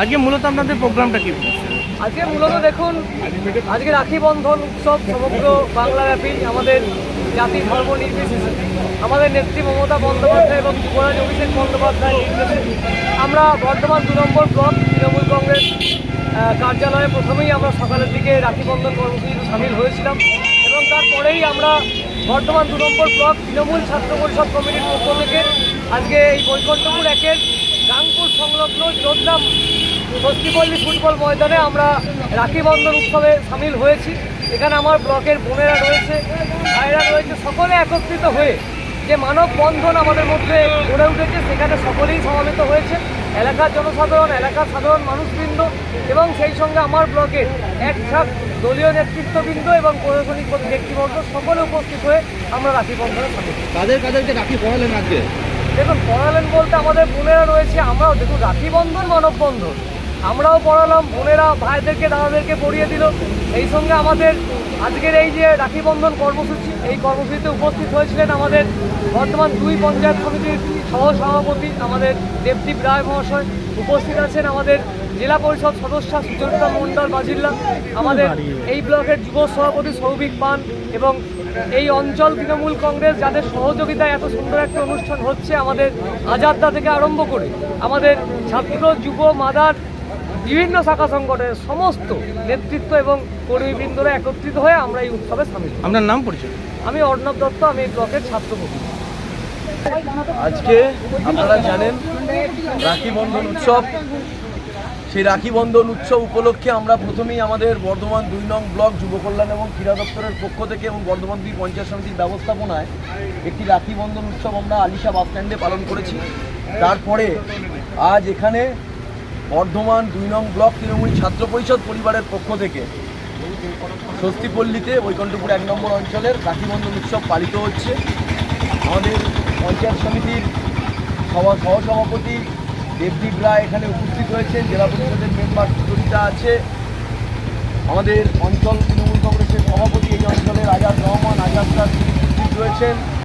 আজকে মূলত আপনাদের প্রোগ্রামটা কি আজকে মূলত দেখুন, আজকে রাখি বন্ধন উৎসব সমগ্র বাংলাব্যাপী আমাদের জাতি ধর্ম নির্বিশেষে। আমাদের নেত্রী মমতা বন্দ্যোপাধ্যায় এবং যুবরাজ অভিষেক বন্দ্যোপাধ্যায় নির্দেশে আমরা বর্ধমান দু নম্বর ব্লক তৃণমূল কংগ্রেস কার্যালয়ে প্রথমেই আমরা সকালের দিকে রাখি বন্ধন কর্মসূচিতে সামিল হয়েছিলাম এবং তারপরেই আমরা বর্ধমান দু নম্বর ব্লক তৃণমূল ছাত্র পরিষদ কমিটির পক্ষ থেকে আজকে এই বৈকণ্ঠপুর একের সংলগ্ন যোদ্ধাম ষষ্ঠীপল্লী ফুটবল ময়দানে আমরা রাখি বন্ধন উৎসবে সামিল হয়েছি। এখানে আমার ব্লকের বোনেরা রয়েছে ভাইরা রয়েছে, সকলে একত্রিত হয়ে যে মানব বন্ধন আমাদের মধ্যে গড়ে উঠেছে, সেখানে সকলেই সমাবেত হয়েছে। এলাকার জনসাধারণ, এলাকার সাধারণ মানুষবৃন্দ এবং সেই সঙ্গে আমার ব্লকের এক একসাথ দলীয় নেতৃত্ববৃন্দ এবং প্রশাসনিক ব্যক্তিবর্গ সকলে উপস্থিত হয়ে আমরা রাখি বন্ধনে হয়েছি। তাদের কাদেরকে রাখি পড়ালেন আজকে? দেখুন, পড়ালেন বলতে আমাদের বোনেরা রয়েছে, আমরাও, দেখুন, রাখিবন্ধন মানববন্ধন। মানব বন্ধন আমরাও পড়ালাম, বোনেরা, ভাইদেরকে, দাদাদেরকে পড়িয়ে দিল। এই সঙ্গে আমাদের আজকের এই যে রাখি বন্ধন কর্মসূচি, এই কর্মসূচিতে উপস্থিত হয়েছিলেন আমাদের বর্তমান দুই পঞ্চায়েত সমিতির সহ সভাপতি আমাদের দেবদীপ রায় মহাশয়। উপস্থিত আছেন আমাদের জেলা পরিষদ সদস্য সুচরিতা মণ্ডল বাজিল্লা আমাদের এই ব্লকের যুব সভাপতি সৌভিক পান এবং এই অঞ্চল তৃণমূল কংগ্রেস যাদের সহযোগিতায় এত সুন্দর একটা অনুষ্ঠান হচ্ছে আমাদের আজাদদা থেকে আরম্ভ করে আমাদের ছাত্র যুব মাদার বিভিন্ন শাখা সংগঠনের সমস্ত নেতৃত্ব এবং কর্মীবৃন্দরা একত্রিত হয়ে আমরা এই উৎসবে সামিল আপনার নাম পরিচয়? আমি অর্ণব দত্ত আমি এই ব্লকের ছাত্র আজকে আপনারা জানেন, রাখি বন্ধন উৎসব। সেই রাখি বন্ধন উৎসব উপলক্ষে আমরা প্রথমেই আমাদের বর্ধমান দুই নং ব্লক যুব কল্যাণ এবং ক্রীড়া দপ্তরের পক্ষ থেকে এবং বর্ধমান দুই পঞ্চায়েত সমিতির ব্যবস্থাপনায় একটি রাখি বন্ধন উৎসব আমরা আলিশা বাস স্ট্যান্ডে পালন করেছি। তারপরে আজ এখানে বর্ধমান দুই নং ব্লক তৃণমূল ছাত্র পরিষদ পরিবারের পক্ষ থেকে স্বস্তিপল্লীতে বৈকণ্ঠপুর এক নম্বর অঞ্চলের রাখি বন্ধন উৎসব পালিত হচ্ছে। আমাদের পঞ্চায়েত সমিতির সভা, সহসভাপতি দেবদীপ রায় এখানে উপস্থিত হয়েছেন। জেলা পরিষদের মেম্বার সুচরিতা আছে। আমাদের অঞ্চল তৃণমূল